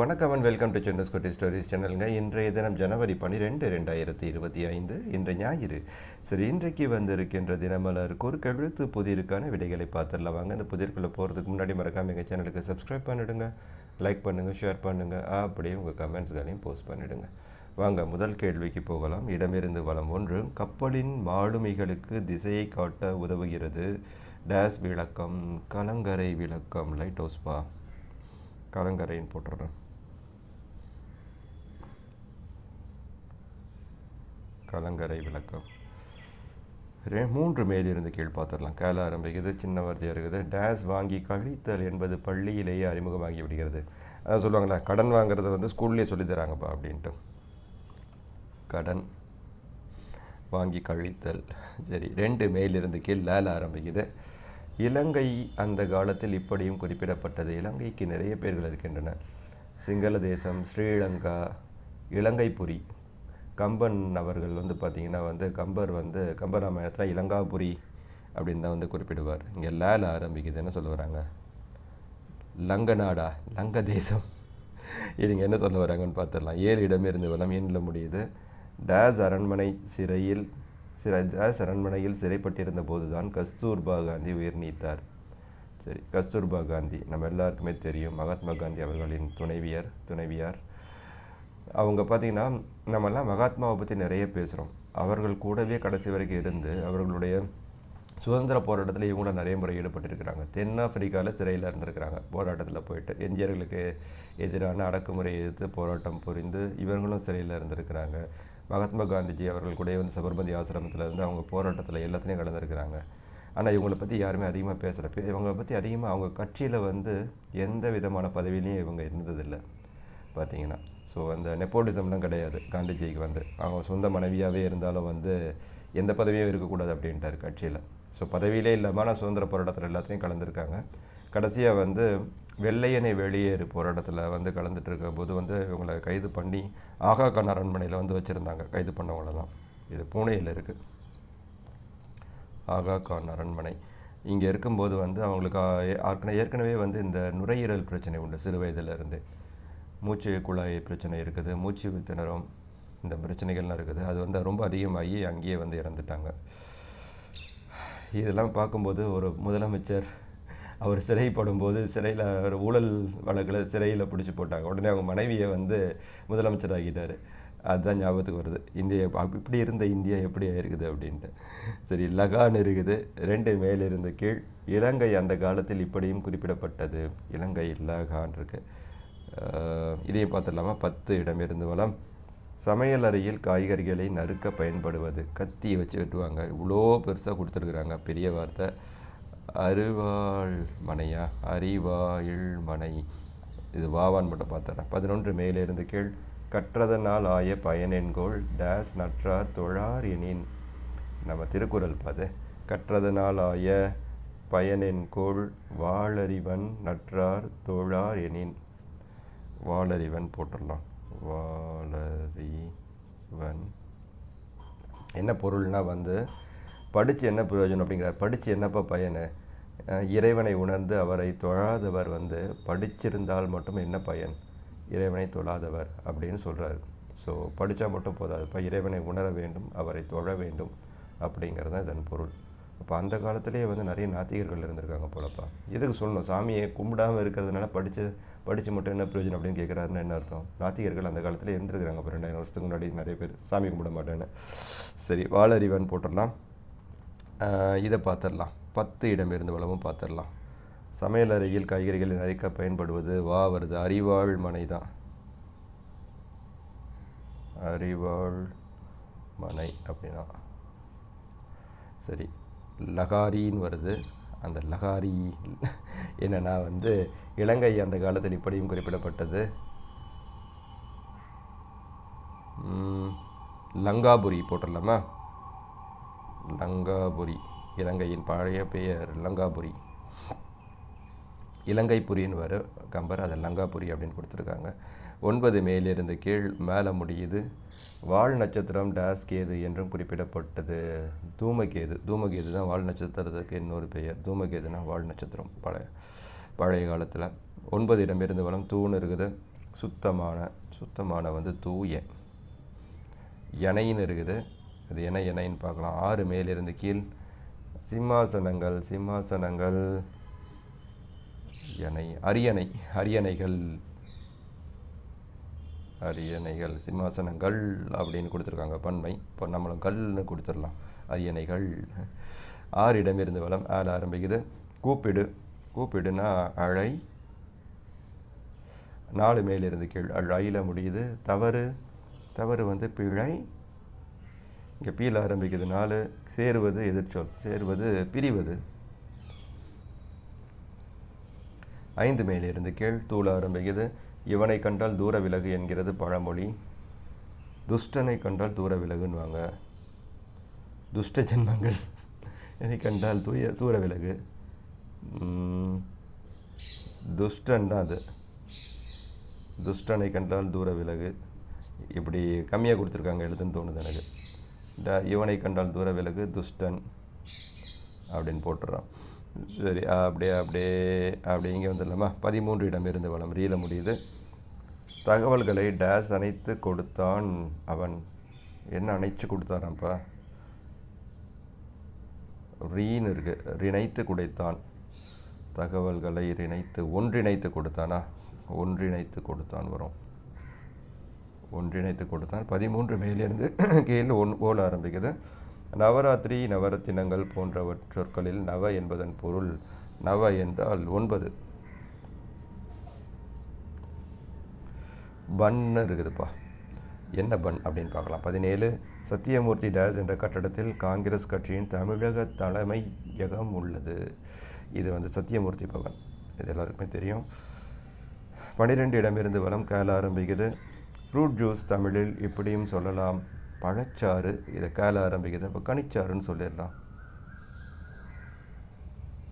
வணக்கம் and welcome to சென்னஸ் குட்டி stories சேனலுங்க இன்றைய தினம் ஜனவரி பன்னிரெண்டு ரெண்டாயிரத்தி இருபத்தி ஐந்து இன்று ஞாயிறு. சரி இன்றைக்கு வந்திருக்கின்ற தினமலர் குறுக்கெழுத்து புதிருக்கான விடைகளை பார்த்துடலாம். வாங்க இந்த புதிர்க்குள்ளே போகிறதுக்கு முன்னாடி மறக்காம எங்கள் சேனலுக்கு சப்ஸ்கிரைப் பண்ணிவிடுங்க லைக் பண்ணுங்கள் ஷேர் பண்ணுங்கள் அப்படியே உங்கள் கமெண்ட்ஸ்களையும் போஸ்ட் பண்ணிவிடுங்க வாங்க முதல் கேள்விக்கு போகலாம். இடமிருந்து வளம் ஒன்று. கப்பலின் மாலுமிகளுக்கு திசையை காட்ட உதவுகிறது. டேஸ் விளக்கம் கலங்கரை விளக்கம் லைட் ஹவுஸ்பா கலங்கரைன்னு போட்டுடுறேன். கலங்கரை விளக்கம். ரெ மூன்று மேலிருந்து கீழ் பார்த்துடலாம். கேல ஆரம்பிக்குது சின்ன வார்த்தையாக இருக்குது. டேஸ் வாங்கி கழித்தல் என்பது பள்ளியிலேயே அறிமுகமாகி விடுகிறது. அதான் சொல்லுவாங்களா கடன் வாங்குறது வந்து ஸ்கூல்லேயே சொல்லித்தராங்கப்பா அப்படின்ட்டு. கடன் வாங்கி கழித்தல். சரி ரெண்டு மேலிருந்து கீழ் லேல ஆரம்பிக்குது. இலங்கை அந்த காலத்தில் இப்படியும் குறிப்பிடப்பட்டது. இலங்கைக்கு நிறைய பேர்கள் இருக்கின்றன சிங்கள தேசம் ஸ்ரீலங்கா இலங்கைபுரி கம்பன் அவர்கள் வந்து பார்த்திங்கன்னா வந்து கம்பர் வந்து கம்பராமாயணத்தில் இலங்காபுரி அப்படின்னு தான் வந்து குறிப்பிடுவார். இங்கே லேல ஆரம்பிக்குதுன்னு சொல்ல வராங்க? லங்க நாடா? லங்க தேசம். இதுங்க என்ன சொல்ல வராங்கன்னு பார்த்துடலாம். ஏழு இடமிருந்து வனம் எண்ணில் முடியுது. டேஸ் அரண்மனை சிறையில் சிறை டேஸ் அரண்மனையில் சிறைப்பட்டிருந்த போதுதான் கஸ்தூர்பா காந்தி உயிர் நீத்தார். சரி கஸ்தூர்பா காந்தி. நம்ம எல்லாருக்குமே தெரியும். மகாத்மா காந்தி அவர்களின் துணைவியர் துணைவியார். அவங்க பார்த்திங்கன்னா நம்மெல்லாம் மகாத்மாவை பற்றி நிறைய பேசுகிறோம் அவர்கள் கூடவே கடைசி வரைக்கும் இருந்து அவர்களுடைய சுதந்திர போராட்டத்தில் இவங்கள நிறைய முறை ஈடுபட்டிருக்கிறாங்க. தென்னாப்பிரிக்காவில் சிறையில் இருந்திருக்கிறாங்க. போராட்டத்தில் போயிட்டு இந்தியர்களுக்கு எதிரான அடக்குமுறையை எதிர்த்து போராட்டம் புரிந்து இவர்களும் சிறையில் இருந்திருக்கிறாங்க. மகாத்மா காந்திஜி அவர்கள் கூட வந்து சபர்மதி ஆசிரமத்தில் இருந்து அவங்க போராட்டத்தில் எல்லாத்துலேயும் கலந்துருக்கிறாங்க. ஆனால் இவங்களை பற்றி யாருமே அதிகமாக பேசுகிறப்ப இவங்களை பற்றி அதிகமாக அவங்க கட்சியில் வந்து எந்த விதமான பதவியிலையும் இவங்க இருந்ததில்லை. பார்த்தீங்கன்னா. ஸோ அந்த நெப்போட்டிசம்லாம் கிடையாது. காந்திஜிக்கு வந்து. அவங்க சொந்த மனைவியாகவே இருந்தாலும் வந்து எந்த பதவியும் இருக்கக்கூடாது அப்படின்ட்டார் கட்சியில். ஸோ பதவியிலே இல்லாமல் நான் சுதந்திர போராட்டத்தில் எல்லாத்தையும் கலந்துருக்காங்க. கடைசியாக வந்து வெள்ளையனை வெளியேறு போராட்டத்தில் வந்து கலந்துட்டு இருக்கும்போது வந்து இவங்களை கைது பண்ணி ஆகா கான் அரண்மனையில் வந்து வச்சுருந்தாங்க. கைது பண்ணவங்களெல்லாம் இது பூனேயில் இருக்குது ஆகா கான் அரண்மனை. இங்கே இருக்கும்போது வந்து அவங்களுக்கு ஏற்கனவே ஏற்கனவே வந்து இந்த நுரையீரல் பிரச்சனை உண்டு சிறு வயதிலிருந்து மூச்சு குழாய் பிரச்சனை இருக்குது. மூச்சு திணறும் இந்த பிரச்சனைகள்லாம் இருக்குது. அது வந்து ரொம்ப அதிகமாகி அங்கேயே வந்து இறந்துட்டாங்க. இதெல்லாம் பார்க்கும்போது ஒரு முதலமைச்சர் அவர் சிறைப்படும் போது சிறையில் ஒரு ஊழல் வழக்கில் சிறையில் பிடிச்சி போட்டாங்க. உடனே அவங்க மனைவியை வந்து முதலமைச்சர் ஆகிட்டார். அதுதான் ஞாபகத்துக்கு வருது. இந்தியா இப்படி இருந்த இந்தியா எப்படி ஆயிருக்குது அப்படின்ட்டு. சரி லகான் இருக்குது. ரெண்டு மேல் இருந்த கீழ். இலங்கை அந்த காலத்தில் இப்படியும் குறிப்பிடப்பட்டது. இலங்கை லகான் இருக்குது இதையும் பார்த்துடலாமா? பத்து இடமிருந்து வளம் சமையல் அறையில் காய்கறிகளை நறுக்க பயன்படுவது. கத்தியை வச்சு வெட்டுவாங்க. இவ்வளோ பெருசாக கொடுத்துருக்குறாங்க. பெரிய வார்த்தை. அருவாள் மனையா அறிவாயில் மனை இது வாவான் மட்டும் பார்த்துறேன் பதினொன்று மேலிருந்து கீழ். கற்றதனால் ஆய பயனென்கோள். டேஸ் நற்றார் தொழார் எனின். நம்ம திருக்குறள் பாது. கற்றதனால் ஆய பயனென்கோள். வாளறிவன் நற்றார் தொழார் எனின். வாலறிவன் போட்டுடலாம். வாலறிவன் என்ன பொருள்னா வந்து படித்து என்ன பிரயோஜனம் அப்படிங்கிறார். படித்து என்னப்பா பயனு? இறைவனை உணர்ந்து அவரை தொழாதவர் வந்து படிச்சிருந்தால் மட்டும் என்ன பயன்? இறைவனை தொழாதவர் அப்படின்னு சொல்கிறார் ஸோ படித்தா மட்டும் போதாதுப்பா இறைவனை உணர வேண்டும் அவரை தொழ வேண்டும் அப்படிங்கிறது தான் இதன் பொருள். அப்போ அந்த காலத்திலேயே வந்து நிறைய நாத்திகர்கள் இருந்திருக்காங்க போலப்பா. எதுக்கு சொல்லணும்? சாமியை கும்பிடாமல் இருக்கிறதுனால படித்து படித்து மட்டும் என்ன பிரயோஜனம் அப்படின்னு கேட்குறாருன்னு என்ன அர்த்தம்? நாத்திகர்கள் அந்த காலத்தில் இருந்திருக்கிறாங்க இப்போ ரெண்டாயிரம் வருஷத்துக்கு முன்னாடி நிறைய பேர் சாமி கும்பிட மாட்டேன்னு. சரி வாழறிவன் போட்டுடலாம். இதை பார்த்துடலாம். பத்து இடம் இருந்து வளமும் பார்த்துடலாம். சமையல் அறையில் காய்கறிகள் நறுக்க பயன்படுவது வா வருது. அறிவாள் மனை தான். அறிவாள் மனை அப்படின்னா. சரி லகாரின்னு வருது. அந்த லகாரி என்னென்னா வந்து இலங்கை அந்த காலத்தில் இப்படியும் குறிப்பிடப்பட்டது. லங்காபுரி போட்டுடலாமா? லங்காபுரி இலங்கையின் பழைய பெயர் லங்காபுரி. இலங்கைபுரின்னு வர கம்பர் அதை லங்காபுரி அப்படின்னு கொடுத்துருக்காங்க. ஒன்பது மேலிருந்து கீழ் மேலே முடியுது. வால் நட்சத்திரம் டேஸ் கேது என்றும் குறிப்பிடப்பட்டது. தூமகேது தூமகேது தான் வால் நட்சத்திரத்துக்கு இன்னொரு பெயர். தூமகேதுனா வால் நட்சத்திரம் பழைய பழைய காலத்தில். ஒன்பது இடமிருந்து வளம் தூண் இருக்குது. சுத்தமான சுத்தமான வந்து தூய எனைன்னு இருக்குது. அது என்ன எனைன்னு பார்க்கலாம். ஆறு மேலிருந்து கீழ். சிம்மாசனங்கள் சிம்மாசனங்கள். எனை அரியணை அரியணைகள் அரியணைகள் சிம்மாசனங்கள் அப்படின்னு கொடுத்துருக்காங்க. பன்மை. இப்போ நம்மளும் கல்னு கொடுத்துடலாம். அரியணைகள். ஆறிடம் இருந்து வளம் ஆள் ஆரம்பிக்குது. கூப்பிடு. கூப்பிடுனா அழை. நாலு மேலிருந்து கீழ் அழையில முடியுது. தவறு. தவறு வந்து பிழை. இங்கே பீல ஆரம்பிக்குது. நாலு. சேருவது எதிர்ச்சொல். சேருவது பிரிவது. ஐந்து மேலிருந்து கீழ் தூள ஆரம்பிக்குது இவனை கண்டால் தூர விலகு என்கிறது பழமொழி. துஷ்டனை கண்டால் தூர விலகுன்னுவாங்க. துஷ்ட ஜென்மங்கள். என்னை கண்டால் தூய தூர விலகு. துஷ்டன் தான் அது. துஷ்டனை கண்டால் தூர விலகு. இப்படி கம்மியாக கொடுத்துருக்காங்க எழுதுன்னு தோணுது எனக்கு. இவனை கண்டால் தூர விலகு துஷ்டன் அப்படின்னு போட்டுறான். சரி அப்படியே அப்படியே அப்படி இங்கே வந்துடலாமா? பதிமூன்று இடம் இருந்து வளம். ரீல முடியுது. தகவல்களை டேஸ் அணைத்து கொடுத்தான் அவன். என்ன அணைச்சு கொடுத்தாராம்ப்பா? ரீன் இருக்கு. ரிணைத்து குடைத்தான். தகவல்களை ரிணைத்து ஒன்றிணைத்து கொடுத்தானா? ஒன்றிணைத்து கொடுத்தான் வரும். ஒன்றிணைத்து கொடுத்தான். பதிமூன்று மேலேருந்து கீழே ஒன் ஓல ஆரம்பிக்குது. நவராத்திரி நவரத்தினங்கள் போன்றவற் சொற்களில் நவ என்பதன் பொருள் நவ என்றால் ஒன்பது. பன்னு இருக்குதுப்பா. என்ன பன் அப்படின்னு பார்க்கலாம். பதினேழு சத்தியமூர்த்தி டேஸ் என்ற கட்டடத்தில் காங்கிரஸ் கட்சியின் தமிழக தலைமையகம் உள்ளது. இது வந்து சத்தியமூர்த்தி பவன். இது எல்லாருக்குமே தெரியும். பன்னிரெண்டு இடமிருந்து வளம் கேள ஆரம்பிக்குது. ஃப்ரூட் ஜூஸ் தமிழில் இப்படியும் சொல்லலாம். பழச்சாறு இதை கேல ஆரம்பிக்குது அப்போ கனிச்சாறுன்னு சொல்லிடலாம்.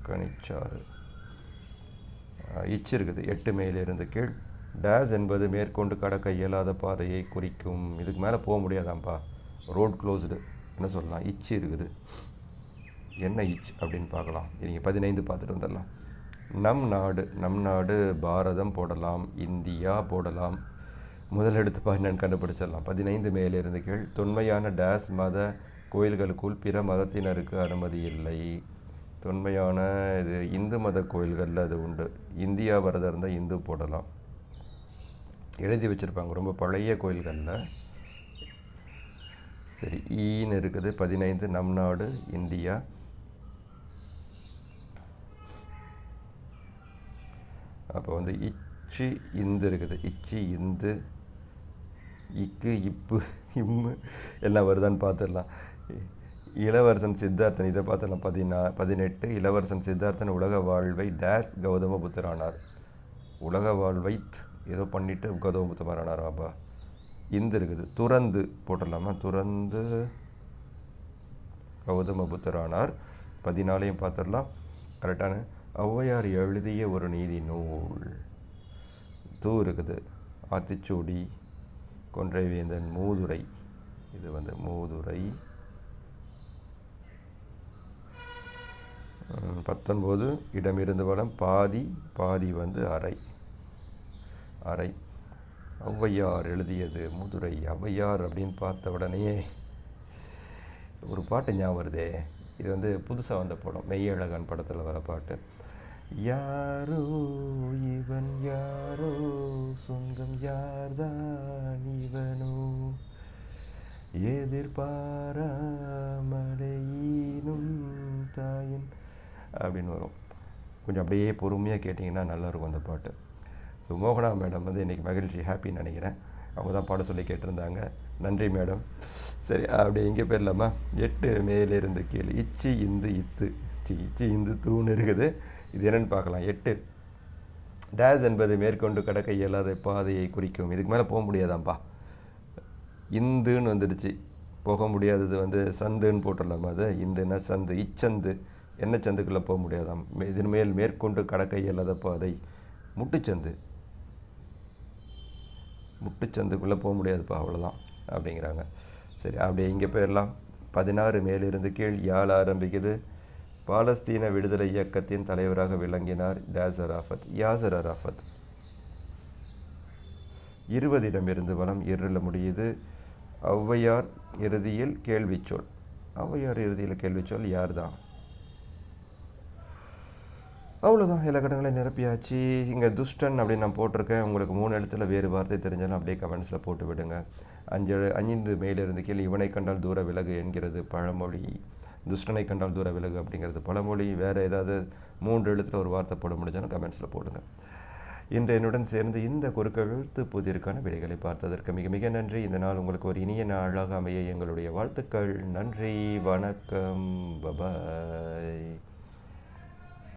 கனிச்சாறு. இச்சு இருக்குது. எட்டு மேலிருந்து கீழ். டேஸ் என்பது மேற்கொண்டு கடக்க இயலாத பாதையை குறிக்கும். இதுக்கு மேலே போக முடியாதாம்ப்பா ரோட் க்ளோஸ்டு. என்ன சொல்லலாம்? இச்சு இருக்குது. என்ன இச் அப்படின்னு பார்க்கலாம். நீங்கள் பதினைந்து பார்த்துட்டு வந்துடலாம். நம் நாடு நம் நாடு பாரதம் போடலாம். இந்தியா போடலாம். முதல் எடுத்து என்னன்னு கண்டுபிடிச்சிடலாம். பதினைந்து மேலிருந்து கீழ் தொன்மையான டேஸ் மத கோயில்களுக்குள் பிற மதத்தினருக்கு அனுமதி இல்லை. தொன்மையான இது இந்து மத கோயில்களில் அது உண்டு. இந்தியா வரதாக இருந்தால் இந்து போடலாம். எழுதி வச்சுருப்பாங்க. ரொம்ப பழைய கோயில்களில். சரி ஈன்னு இருக்குது. பதினைந்து நம் நாடு இந்தியா. அப்போ வந்து இச்சி இந்து இருக்குது. இச்சி இந்து. இக்கு இப்பு இம்மு எல்லாம் வருதான்னு பார்த்துடலாம் இளவரசன் சித்தார்த்தன் இதை பார்த்துடலாம் பதினா பதினெட்டு இளவரசன் சித்தார்த்தன் உலக வாழ்வை டேஸ் கௌதம புத்தரானார் உலக வாழ்வை ஏதோ பண்ணிவிட்டு கௌதம புத்தரானார் அப்பா. இந்து இருக்குது. துறந்து போட்டுடலாமா? துறந்து கௌதம புத்தரானார் பதினாலையும் பார்த்துடலாம் கரெக்டான. ஔவையார் எழுதிய ஒரு நீதி நூல். தூ இருக்குது. ஆத்திச்சூடி. கொன்றைவேந்தன் மூதுரை. இது வந்து மூதுரை. பத்தொன்பது இடமிருந்து வளம் பாதி பாதி வந்து அறை அறை ஔவையார் எழுதியது முதுரை. ஔவையார் அப்படின்னு பார்த்த உடனே ஒரு பாட்டு ஞாபகம் வருதே. இது வந்து புதுசாக வந்த படம் மெய்யழகன் படத்தில் வர பாட்டு. யாரோ இவன் யாரோ சொந்தம் யார்தான் இவனோ? எதிர்பாராமலையினும் தாயின் அப்படின்னு வரும். கொஞ்சம் அப்படியே பொறுமையாக கேட்டிங்கன்னா நல்லாயிருக்கும் அந்த பாட்டு. ஸோ மோகனா மேடம் வந்து இன்றைக்கி மகிழ்ச்சி ஹாப்பின்னு நினைக்கிறேன். அவங்க தான் பாட சொல்லி கேட்டிருந்தாங்க. நன்றி மேடம். சரி அப்படியே இங்கே போயிடலாமா? எட்டு மேலிருந்து கீழே. இச்சி இந்து இத்து. சி இச்சி இந்து தூண் இருக்குது. இது என்னென்னு பார்க்கலாம். எட்டு. டேஸ் என்பது மேற்கொண்டு கடக்க இயலாத பாதையை குறிக்கும். இதுக்கு மேலே போக முடியாதாம்ப்பா இந்துன்னு வந்துடுச்சு. போக முடியாதது வந்து சந்துன்னு போட்டுடலாமா அது? இந்துன்னா சந்து. இச்சந்து. என்ன சந்துக்குள்ளே போக முடியாதாம்? மே- இதன் மேல் மேற்கொண்டு கடக்க இயலாத பாதை. முட்டுச்சந்து. முட்டுச்சந்துக்குள்ளே போக முடியாதுப்பா அவ்வளோதான் அப்படிங்கிறாங்க. சரி அப்படியே இங்கே போயிடலாம். பதினாறு மேலிருந்து கீழ் யாழ் ஆரம்பிக்குது. பாலஸ்தீன விடுதலை இயக்கத்தின் தலைவராக விளங்கினார் யாசர் அராஃபத் யாசர் அராஃபத் இருபதிடமிருந்து வளம் இருள முடியுது. ஔவையார் இறுதியில் கேள்விச்சொல். ஔவையார் இறுதியில் கேள்விச்சொல் யார் தான் அவ்வளோதான் எல்லா கடங்களையும் நிரப்பியாச்சு. இங்கே துஷ்டன் அப்படின்னு நான் போட்டிருக்கேன். உங்களுக்கு மூணு எழுத்தில் வேறு வார்த்தை தெரிஞ்சாலும் அப்படியே கமெண்ட்ஸில் போட்டு விடுங்க. அஞ்சு ஐந்து மேலிருந்து கீழே இவனை கண்டால் தூர விலகு என்கிறது பழமொழி. துஷ்டனை கண்டால் தூர விலகு அப்படிங்கிறது பழமொழி வேறு ஏதாவது மூன்று எழுத்தில் ஒரு வார்த்தை போட முடிஞ்சாலும் கமெண்ட்ஸில் போடுங்க. இன்று என்னுடன் சேர்ந்து இந்த குறுக்கெழுத்து புதிருக்கான விடைகளை பார்த்ததற்கு மிக மிக நன்றி. இந்த நாள் உங்களுக்கு ஒரு இனிய நாளாக அமைய எங்களுடைய வாழ்த்துக்கள். நன்றி வணக்கம். பபாய்